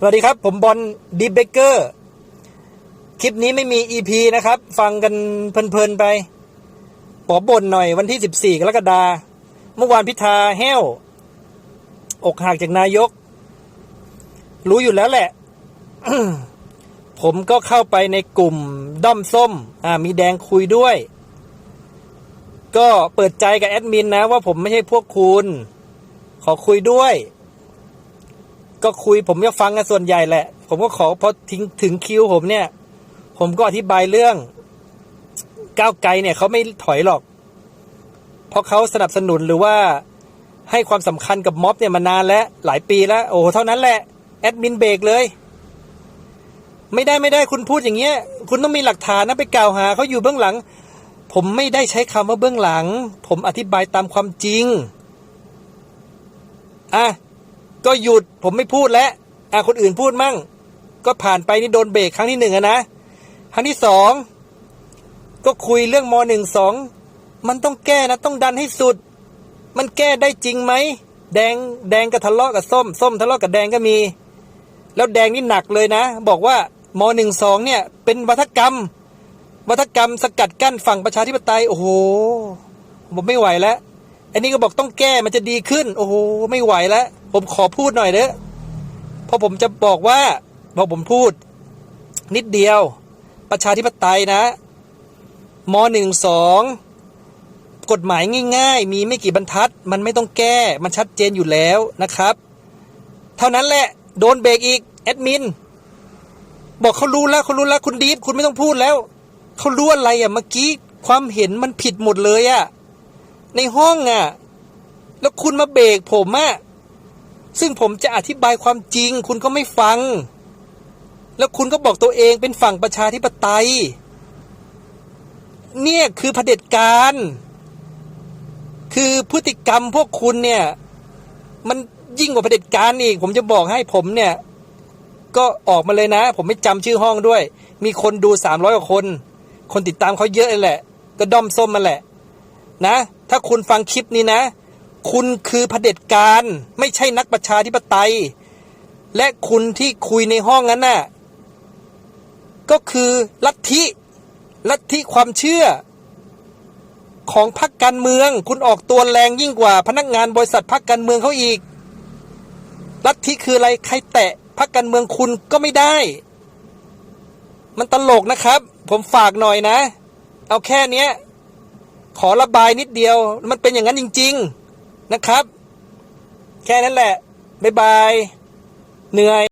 สวัสดีครับ ผมบอลดีเบเกอร์ คลิปนี้ไม่มี EP นะครับ ฟังกันเพลินๆไปขอบ่นหน่อยวันที่ 14 กรกฎาเมื่อวานพิธาแห้ว อกหักจากนายก รู้อยู่แล้วแหละ ผมก็เข้าไปในกลุ่มด้อมส้ม อ่า มีแดงคุยด้วย ก็เปิดใจกับแอดมินนะว่าผมไม่ใช่พวกคุณ ขอคุยด้วย ก็คุยผมก็ฟังกันส่วนใหญ่แหละ ผมก็ขอพอทิ้งถึงคิวผมเนี่ย ผมก็อธิบายเรื่อง ก้าวไกลเนี่ยเขาไม่ถอยหรอก เพราะเขาสนับสนุนหรือว่าให้ความสำคัญกับม็อบเนี่ยมานานแล้วหลายปีแล้ว โอ้โหเท่านั้นแหละแอดมินเบรกเลย ไม่ได้ไม่ได้คุณพูดอย่างเงี้ย คุณต้องมีหลักฐานนะไปกล่าวหาเขาอยู่เบื้องหลัง ผมไม่ได้ใช้คำว่าเบื้องหลัง ผมอธิบายตามความจริงอะ ก็หยุดผมไม่พูดแล้วอะคนอื่นพูดมั่ง ก็ผ่านไปนี่โดนเบรกครั้งที่หนึ่งอะนะครั้งที่สองก็คุยเรื่องมหนึ่งสองมันต้องแก้นะต้องดันให้สุด มันแก้ได้จริงไหมแดงแดงก็ทะเลาะกับส้ม ส้มทะเลาะกับแดงก็มี แล้วแดงนี่หนักเลยนะ บอกว่ามหนึ่งสองเนี่ย เป็นวัฒกรรม วัฒกรรมสกัดกั้นฝั่งประชาธิปไตย โอ้โหผมไม่ไหวแล้วอันนี้ก็บอกต้องแก้มันจะดีขึ้น โอ้โหไม่ไหวแล้ว ผมขอพูดหน่อยเด้อเพราะผมจะบอกว่าพอผมพูด นิดเดียว ประชาธิปไตยนะมหนึ่งสองกฎหมายง่าย ๆ มีไม่กี่บรรทัด มันไม่ต้องแก้ มันชัดเจนอยู่แล้วนะครับ เท่านั้นแหละ โดนเบรกอีก แอดมิน บอกเขารู้แล้วเขารู้แล้วคุณดีฟคุณไม่ต้องพูดแล้ว เขารู้อะไรอะเมื่อกี้ความเห็นมันผิดหมดเลยอะ ในห้องอะ แล้วคุณมาเบรกผมอะ ซึ่งผมจะอธิบายความจริง คุณก็ไม่ฟัง แล้วคุณก็บอกตัวเองเป็นฝั่งประชาธิปไตย เนี่ยคือเผด็จการ คือพฤติกรรมพวกคุณเนี่ย มันยิ่งกว่าเผด็จการอีก ผมจะบอกให้ผมเนี่ย ก็ออกมาเลยนะ ผมไม่จำชื่อห้องด้วย มีคนดูสามร้อยกว่าคน คนติดตามเขาเยอะเลยแหละ ก็ด้อมส้มมาแหละ นะ ถ้าคุณฟังคลิปนี้นะ คุณคือเผด็จการ ไม่ใช่นักประชาธิปไตย และคุณที่คุยในห้องนั้นน่ะก็คือลัทธิลัทธิความเชื่อ ของพรรคการเมือง คุณออกตัวแรงยิ่งกว่า พนักงานบริษัทพรรคการเมืองเขาอีกลัทธิคืออะไรใครแตะพรรคการเมืองคุณก็ไม่ได้ มันตลกนะครับ ผมฝากหน่อยนะ เอาแค่เนี้ยขอระบายนิดเดียว มันเป็นอย่างนั้นจริง ๆ นะครับ แค่นั้นแหละ บ๊ายบาย เหนื่อย